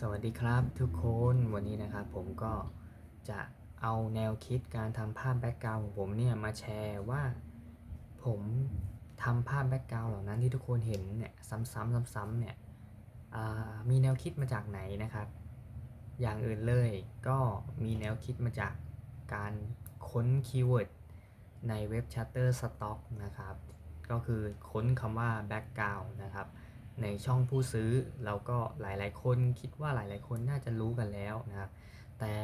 สวัสดีครับทุกคนวันนี้นะครับผมก็จะเอาแนวคิดการทำภาพแบ็กกราวด์ของผมเนี่ยมาแชร์ว่า ผมทำภาพแบ็กกราวด์เหล่านั้นที่ทุกคนเห็นเนี่ยซ้ำๆซ้ำๆเนี่ยมีแนวคิดมาจากไหนนะครับ อย่างอื่นเลยก็มีแนวคิดมาจากการค้นคีย์เวิร์ดในเว็บ Shutterstock นะครับ ก็คือค้นคำว่า background นะครับ ในช่องผู้ซื้อเราก็หลายๆ คนคิดว่าหลายๆ คนน่าจะรู้กันแล้วนะครับ แต่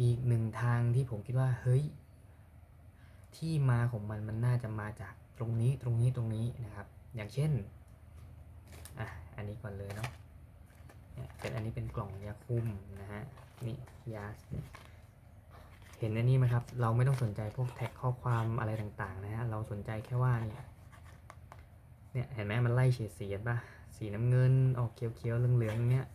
อีกหนึ่งทางที่ผมคิดว่าเฮ้ยที่มาของมันมันน่าจะมาจากตรงนี้ตรงนี้ตรงนี้นะครับ อย่างเช่นอะอันนี้ก่อนเลยเนาะเนี่ยเป็นอันนี้เป็นกล่องยาคุมนะฮะนี่ยาเนี่ยเห็นอันนี้ไหมครับ เราไม่ต้องสนใจพวกแท็กข้อความอะไรต่างๆนะฮะเราสนใจแค่ว่าเนี่ย เนี่ยเห็นไหมมันไล่เฉดสีเห็นปะสีน้ำเงินออกเขียวๆเหลืองๆเนี่ย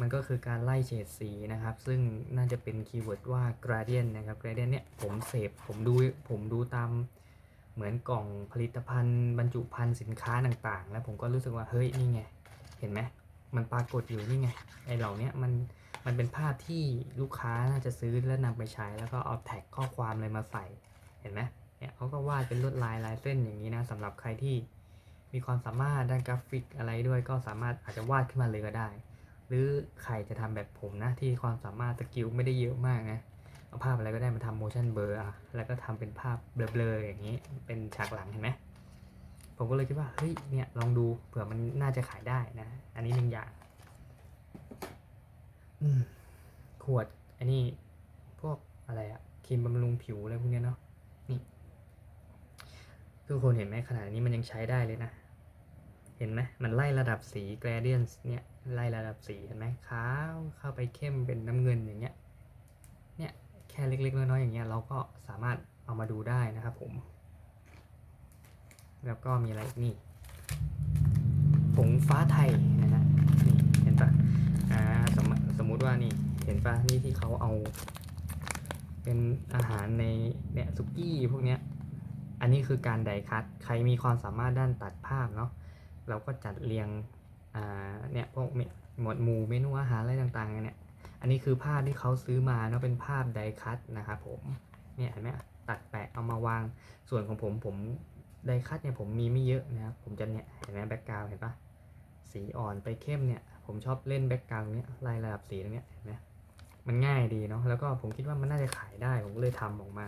มันก็คือการไล่เฉดสีนะครับ ซึ่งน่าจะเป็นคีย์เวิร์ดว่า gradient นะครับ gradient เนี่ยผมเสพผมดูผมดูตามเหมือนกล่องผลิตภัณฑ์ บรรจุภัณฑ์สินค้าต่างๆ แล้วผมก็รู้สึกว่าเฮ้ยนี่ไง เห็นไหมมันปรากฏอยู่นี่ไงไอเหล่านี้มันมันเป็นภาพที่ลูกค้าน่าจะซื้อและนำไปใช้แล้วก็เอาแท็กข้อความอะไรมาใส่เห็นไหมเนี่ยเขาก็วาดเป็นลวดลายลายเส้นอย่างนี้นะสำหรับใครที่ มีความสามารถด้านกราฟิกอะไรด้วยก็สามารถอาจจะวาดขึ้นมาเลยก็ได้ หรือใครจะทำแบบผมนะที่ความสามารถสกิลไม่ได้เยอะมากนะเอาภาพอะไรก็ได้มาทำ motion blur อะแล้วก็ทำเป็นภาพเบลอๆอย่างนี้เป็นฉากหลังเห็นไหมผมก็เลยคิดว่าเฮ้ยเนี่ยลองดูเผื่อมันน่าจะขายได้นะ อันนี้หนึ่งอย่างขวดอันนี้พวกอะไรอะครีมบำรุงผิวอะไรพวกเนี้ยเนาะนี่ทุกคนเห็นไหมขนาดนี้มันยังใช้ได้เลยนะ ห็นไหมมันไล่ระดับสี gradient เนี่ยไล่ระดับสีเห็นไหมขาวเข้าไปเข้มเป็นน้ำเงินอย่างเงี้ยเนี่ยแค่เล็กๆน้อยๆอย่างเงี้ยเราก็สามารถเอามาดูได้นะครับผม แล้วก็มีอะไรนี่ผงฟ้าไทยนะฮะนี่เห็นปะอ่าสมมสมมุติว่านี่เห็นปะนี่ที่เขาเอา เป็นอาหารในเนี่ยสุกี้พวกเนี้ยอันนี้คือการไดคัตใครมีความสามารถด้านตัดภาพเนาะ เราก็จัดเรียงเนี่ยพวกหมวดหมู่เมนูอาหารอะไรต่างๆเนี่ย อันนี้คือภาพที่เขาซื้อมาเนาะเป็นภาพไดคัตนะครับผม เนี่ยเห็นไหมตัดแปะเอามาวาง ส่วนของผมผมไดคัตเนี่ยผมมีไม่เยอะนะครับ ผมจะเนี่ยเห็นไหมแบ็กกราวเห็นปะสีอ่อนไปเข้มเนี่ย ผมชอบเล่นแบ็กกราวเนี่ยไล่ระดับสีตรงเนี้ยเห็นไหมมันง่ายดีเนาะ แล้วก็ผมคิดว่ามันน่าจะขายได้ ผมเลยทำออกมา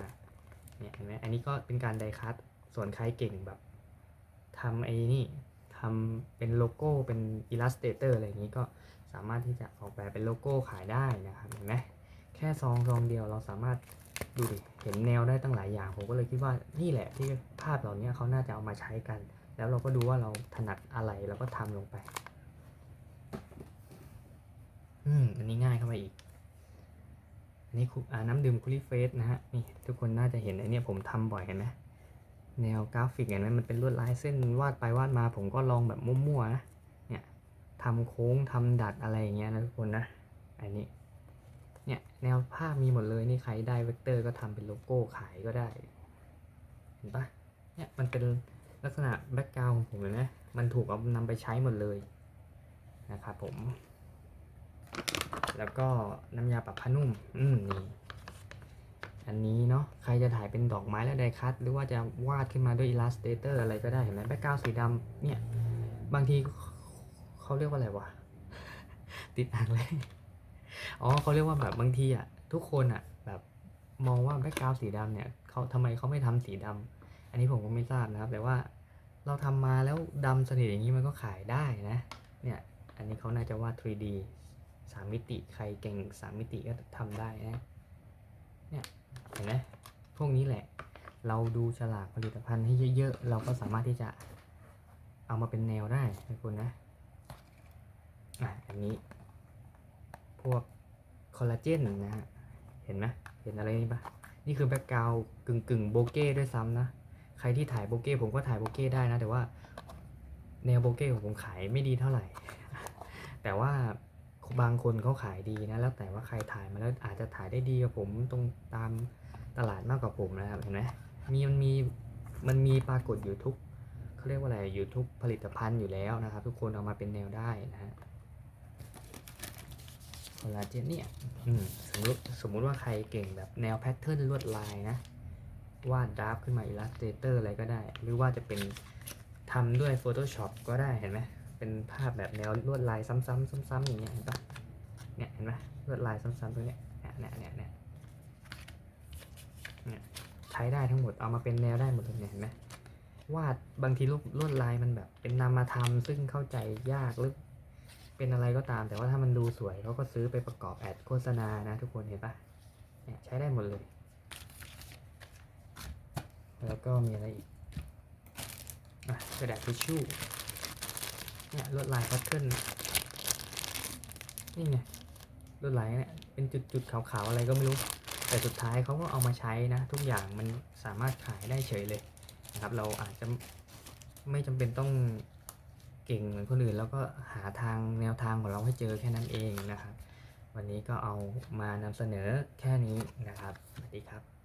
เนี่ยเห็นไหมอันนี้ก็เป็นการไดคัตส่วนใครเก่งแบบทำไอ้นี่ ทำเป็นโลโก้เป็นอิลลัสเตเตอร์อะไรอย่างนี้ก็สามารถที่จะออกแบบเป็นโลโก้ขายได้นะครับเห็นไหมแค่ซองซองเดียวเราสามารถดูดิเห็นแนวได้ตั้งหลายอย่าง ผมก็เลยคิดว่านี่แหละที่ภาพเหล่านี้เขาน่าจะเอามาใช้กัน แล้วเราก็ดูว่าเราถนัดอะไรเราก็ทำลงไปอืมอันนี้ง่ายเข้ามาอีก อันนี้คุอ่าน้ำดื่มคุลิเฟสนะฮะนี่ทุกคนน่าจะเห็นไอเนี้ยผมทำบ่อยเห็นไหม แนวกราฟิกเห็นไหมมันเป็นลวดลายเส้นวาดไปวาดมา ผมก็ลองแบบมั่วๆนะเนี่ยทำโค้งทำดัดอะไรอย่างเงี้ยนะทุกคนนะอันนี้เนี่ยแนวภาพมีหมดเลยนี่ใครได้เวกเตอร์ก็ทำเป็นโลโก้ขายก็ได้เห็นปะเนี่ยมันเป็นลักษณะแบ็กกราวของผมเลยนะมันถูกเอานำไปใช้หมดเลยนะครับผม แล้วก็น้ำยาปรับผ้านุ่ม อืมนี่ ใครจะถ่ายเป็นดอกไม้และไดคัตหรือว่าจะวาดขึ้นมาด้วย Illustrator อะไรก็ได้เห็นไหมแบ็กกราวสีดำเนี่ย บางทีเขาเรียกว่าอะไรวะ ติดอ่างเลยอ๋อเขาเรียกว่าแบบบางทีอะทุกคนอะแบบมองว่าแบ็กกราวสีดำเนี่ยเขาทำไมเขาไม่ทำสีดำอันนี้ผมก็ไม่ทราบนะครับ แต่ว่าเราทำมาแล้วดำสนิทอย่างนี้มันก็ขายได้นะ เนี่ยอันนี้เขาน่าจะวาด 3D สามมิติใครเก่งสามมิติก็ทำได้นะเนี่ย เห็นไหมพวกนี้แหละ เราดูฉลากผลิตภัณฑ์ให้เยอะๆ เราก็สามารถที่จะเอามาเป็นแนวได้นะคุณนะอะอันนี้ พวกคอลลาเจนนะฮะ เห็นไหมเห็นอะไรนี่ปะนี่คือแบ็กกราวกึ่งกึ่งโบเก้ด้วยซ้ำนะ ใครที่ถ่ายโบเก้ผมก็ถ่ายโบเก้ได้นะ แต่ว่าแนวโบเก้ของผมขายไม่ดีเท่าไหร่ แต่ว่า บางคนเขาขายดีนะแล้วแต่ว่าใครถ่ายมาแล้วอาจจะถ่ายได้ดีกว่าผมตรงตามตลาดมากกว่าผมนะครับเห็นไหมมีมันมีมันมีปรากฏอยู่ทุกเขาเรียกว่าอะไรอยู่ทุกผลิตภัณฑ์อยู่แล้วนะครับ ทุกคนเอามาเป็นแนวได้นะฮะคอลลาเจนเนี่ยสมมติสมมุติว่าใครเก่งแบบแนวแพทเทิร์นลวดลายนะวาดดราฟขึ้นมา Illustrator อะไรก็ได้ หรือว่าจะเป็นทำด้วย Photoshop ก็ได้เห็นไหม เป็นภาพแบบแนวลวดลายซ้ำๆซ้ำๆอย่างเงี้ยเห็นปะเนี่ยเห็นไหมลวดลายซ้ำๆตรงเนี้ยเนี่ยเนี่ยเนี่ยเนี่ยเนี่ยใช้ได้ทั้งหมดเอามาเป็นแนวได้หมดเลยเนี่ยเห็นไหมวาดบางทีลวดลวดลายมันแบบ เป็นนามธรรมซึ่งเข้าใจยากหรือเป็นอะไรก็ตาม แต่ว่าถ้ามันดูสวยเขาก็ซื้อไปประกอบแอดโฆษณานะทุกคนเห็นปะเนี่ยใช้ได้หมดเลย แล้วก็มีอะไรอีกกระดาษทิชชู่ เนี่ยลวดลายแพทเทิร์นนี่ไงลวดลายเนี่ยเป็นจุดๆขาวๆอะไรก็ไม่รู้ แต่สุดท้ายเขาก็เอามาใช้นะ ทุกอย่างมันสามารถขายได้เฉยเลยนะครับ เราอาจจะไม่จำเป็นต้องเก่งเหมือนคนอื่น แล้วก็หาทางแนวทางของเราให้เจอแค่นั้นเองนะครับ วันนี้ก็เอามานำเสนอแค่นี้นะครับสวัสดีครับ